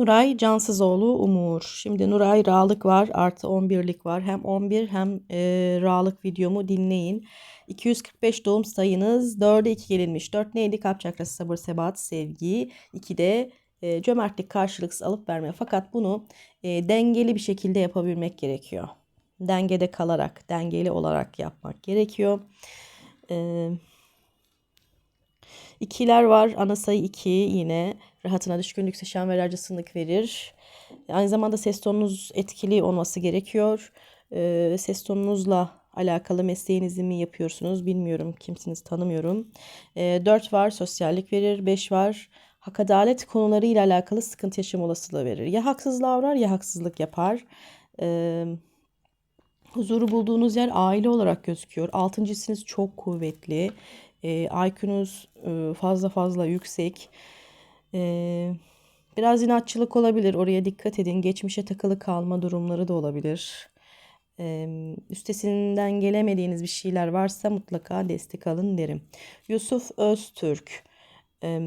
Nuray Cansızoğlu Umur. Şimdi Nuray Ra'lık var artı 11'lik var. Hem 11 hem e, Ra'lık videomu dinleyin. 245 doğum sayınız 4'e 2 gelinmiş. 4 neydi? Kalp çakrası, sabır, sebat, sevgi. 2 de e, cömertlik, karşılıksız alıp verme. Fakat bunu e, dengeli bir şekilde yapabilmek gerekiyor. Dengede kalarak, dengeli olarak yapmak gerekiyor. Eee İkiler var. Ana sayı 2 yine rahatına düşkünlük, seçen ve acısınlık verir. Aynı zamanda ses tonunuz etkili olması gerekiyor. Ee, ses tonunuzla alakalı mesleğinizi mi yapıyorsunuz bilmiyorum. Kimsiniz tanımıyorum. Ee, 4 var sosyallik verir. 5 var hak adalet konularıyla alakalı sıkıntı yaşam olasılığı verir. Ya haksızlığa uğrar ya haksızlık yapar. Ee, huzuru bulduğunuz yer aile olarak gözüküyor. Altıncısınız çok kuvvetli. E, IQ'nuz e, fazla fazla yüksek. E, biraz inatçılık olabilir. Oraya dikkat edin. Geçmişe takılı kalma durumları da olabilir. E, üstesinden gelemediğiniz bir şeyler varsa mutlaka destek alın derim. Yusuf Öztürk. E,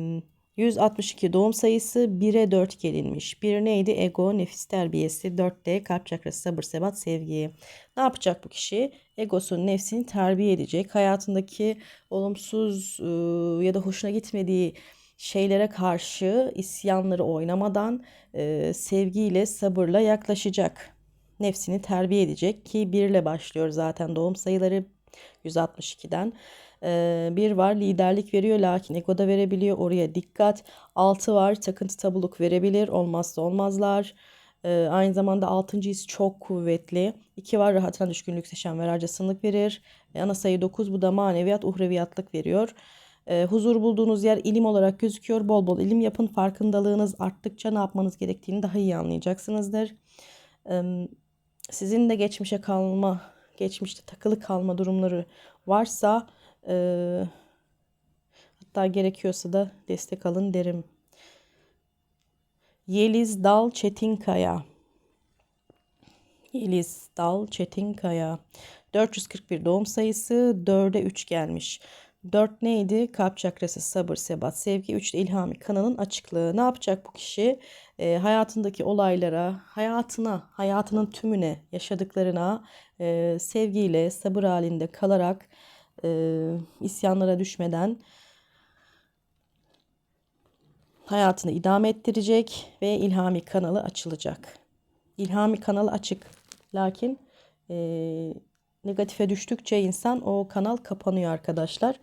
162 doğum sayısı 1'e 4 gelinmiş. Bir neydi? Ego, nefis terbiyesi. 4'te kalp çakrası, sabır, sebat, sevgi. Ne yapacak bu kişi? Egosun, nefsini terbiye edecek. Hayatındaki olumsuz ıı, ya da hoşuna gitmediği şeylere karşı isyanları oynamadan e, sevgiyle, sabırla yaklaşacak. Nefsini terbiye edecek ki 1 ile başlıyor zaten doğum sayıları 162'den. Ee, bir var liderlik veriyor lakin ego da verebiliyor. Oraya dikkat. Altı var takıntı tabuluk verebilir. Olmazsa olmazlar. Ee, aynı zamanda altıncı his çok kuvvetli. İki var rahatına düşkünlük seçen ve harcasınlık verir. E, ana sayı dokuz bu da maneviyat uhreviyatlık veriyor. E, huzur bulduğunuz yer ilim olarak gözüküyor. Bol bol ilim yapın. Farkındalığınız arttıkça ne yapmanız gerektiğini daha iyi anlayacaksınızdır. E, sizin de geçmişe kalma, geçmişte takılı kalma durumları varsa ee, hatta gerekiyorsa da destek alın derim. Yeliz Dal Çetinkaya. Yeliz Dal Çetinkaya. 441 doğum sayısı 4'e 3 gelmiş. 4 neydi? Kalp çakrası, sabır, sebat, sevgi. 3 de ilhami kanalın açıklığı. Ne yapacak bu kişi? E, hayatındaki olaylara, hayatına, hayatının tümüne, yaşadıklarına e, sevgiyle, sabır halinde kalarak e, isyanlara düşmeden hayatını idame ettirecek ve ilhami kanalı açılacak. İlhami kanalı açık. Lakin e, negatife düştükçe insan o kanal kapanıyor arkadaşlar.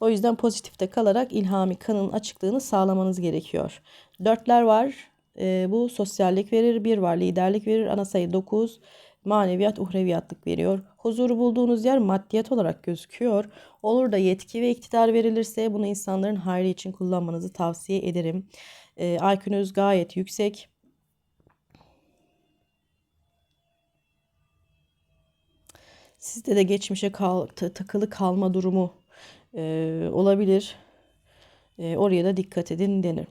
O yüzden pozitifte kalarak ilhami kanalın açıklığını sağlamanız gerekiyor. Dörtler var. E, bu sosyallik verir. Bir var liderlik verir. Ana sayı 9 maneviyat uhreviyatlık veriyor. Huzuru bulduğunuz yer maddiyat olarak gözüküyor. Olur da yetki ve iktidar verilirse bunu insanların hayrı için kullanmanızı tavsiye ederim. E, ee, IQ'nuz gayet yüksek. Sizde de geçmişe kal, takılı kalma durumu e, olabilir. E, oraya da dikkat edin denir.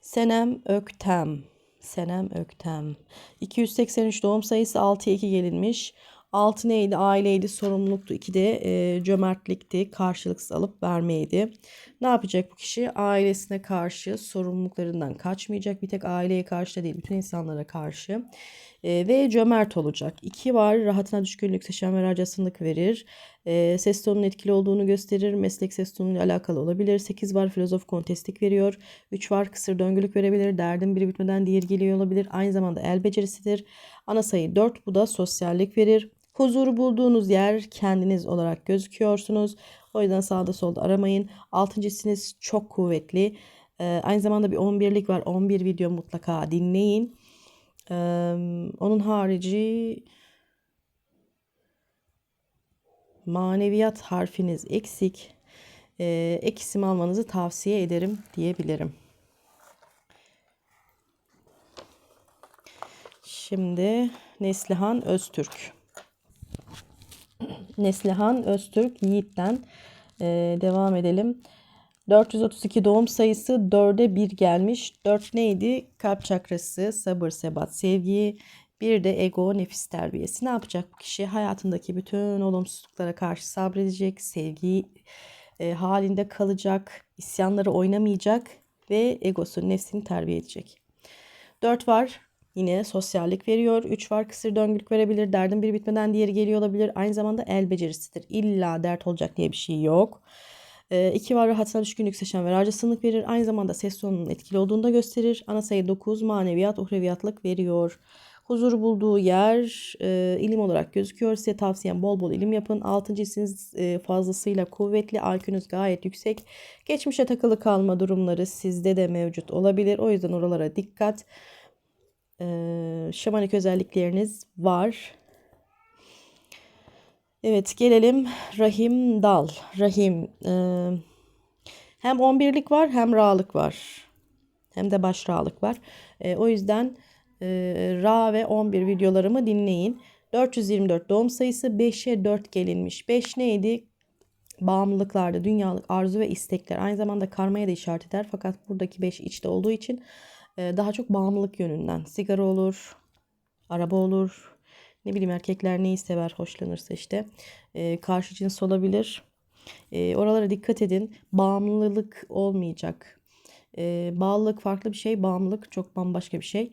Senem Öktem. Senem Öktem. 283 doğum sayısı 6'ya 2 gelinmiş. 6 neydi? Aileydi, sorumluluktu. 2 de e, cömertlikti, karşılıksız alıp vermeydi. Ne yapacak bu kişi? Ailesine karşı sorumluluklarından kaçmayacak. Bir tek aileye karşı da değil, bütün insanlara karşı. E, ve cömert olacak. 2 var, rahatına düşkünlük, seçen ve racasınlık verir. E, ses tonunun etkili olduğunu gösterir. Meslek ses tonuyla alakalı olabilir. 8 var, filozof kontestlik veriyor. 3 var, kısır döngülük verebilir. Derdin biri bitmeden diğer geliyor olabilir. Aynı zamanda el becerisidir. Ana sayı 4, bu da sosyallik verir. Huzuru bulduğunuz yer kendiniz olarak gözüküyorsunuz. O yüzden sağda solda aramayın. Altıncısınız çok kuvvetli. Ee, aynı zamanda bir 11'lik var. 11 video mutlaka dinleyin. Ee, onun harici maneviyat harfiniz eksik. Ee, ek isim almanızı tavsiye ederim diyebilirim. Şimdi Neslihan Öztürk. Neslihan Öztürk Yiğit'ten e, devam edelim. 432 doğum sayısı 4'e 1 gelmiş. 4 neydi? Kalp çakrası, sabır, sebat, sevgi. Bir de ego, nefis terbiyesi. Ne yapacak bu kişi? Hayatındaki bütün olumsuzluklara karşı sabredecek, sevgi e, halinde kalacak, isyanları oynamayacak ve egosu, nefsini terbiye edecek. 4 var. Yine sosyallik veriyor. 3 var kısır döngülük verebilir. Derdin bir bitmeden diğeri geliyor olabilir. Aynı zamanda el becerisidir. İlla dert olacak diye bir şey yok. 2 var rahatına düşkün yükseşen ve harcasınlık verir. Aynı zamanda ses tonunun etkili olduğunu da gösterir. Ana sayı 9 maneviyat uhreviyatlık veriyor. Huzur bulduğu yer e, ilim olarak gözüküyor. Size tavsiyem bol bol ilim yapın. Altıncı hissiniz e, fazlasıyla kuvvetli. IQ'nuz gayet yüksek. Geçmişe takılı kalma durumları sizde de mevcut olabilir. O yüzden oralara dikkat. E, şamanik özellikleriniz var. Evet gelelim Rahim Dal. Rahim e, hem 11'lik var hem ra'lık var. Hem de baş ra'lık var. E, o yüzden e, Ra ve 11 videolarımı dinleyin. 424 doğum sayısı 5'e 4 gelinmiş. 5 neydi? Bağımlılıklarda dünyalık arzu ve istekler. Aynı zamanda karmaya da işaret eder. Fakat buradaki 5 içte olduğu için daha çok bağımlılık yönünden. Sigara olur, araba olur, ne bileyim erkekler neyi sever, hoşlanırsa işte. Karşı cins olabilir. Oralara dikkat edin. Bağımlılık olmayacak. Bağlılık farklı bir şey, bağımlılık çok bambaşka bir şey.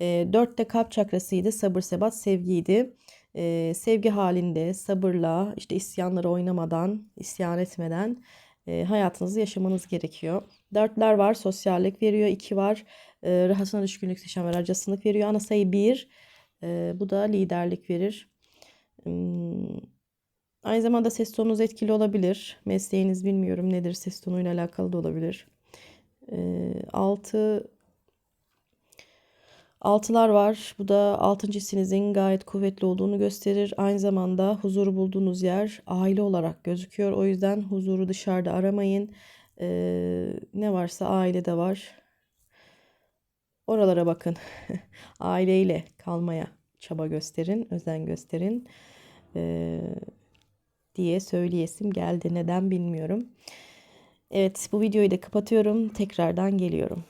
Dörtte kalp çakrasıydı, sabır, sebat, sevgiydi. E, sevgi halinde, sabırla, işte isyanları oynamadan, isyan etmeden e, hayatınızı yaşamanız gerekiyor. Dörtler var, sosyallik veriyor. iki var, e, rahatına düşkünlük, seçen ve harcasınlık veriyor. Ana sayı bir, e, bu da liderlik verir. Hmm. Aynı zamanda ses tonunuz etkili olabilir. Mesleğiniz bilmiyorum nedir ses tonuyla alakalı da olabilir. E, altı Altılar var. Bu da altıncı hissinizin gayet kuvvetli olduğunu gösterir. Aynı zamanda huzuru bulduğunuz yer aile olarak gözüküyor. O yüzden huzuru dışarıda aramayın. Ee, ne varsa ailede var. Oralara bakın. Aileyle kalmaya çaba gösterin, özen gösterin. Ee, diye söyleyesim geldi. Neden bilmiyorum. Evet bu videoyu da kapatıyorum. Tekrardan geliyorum.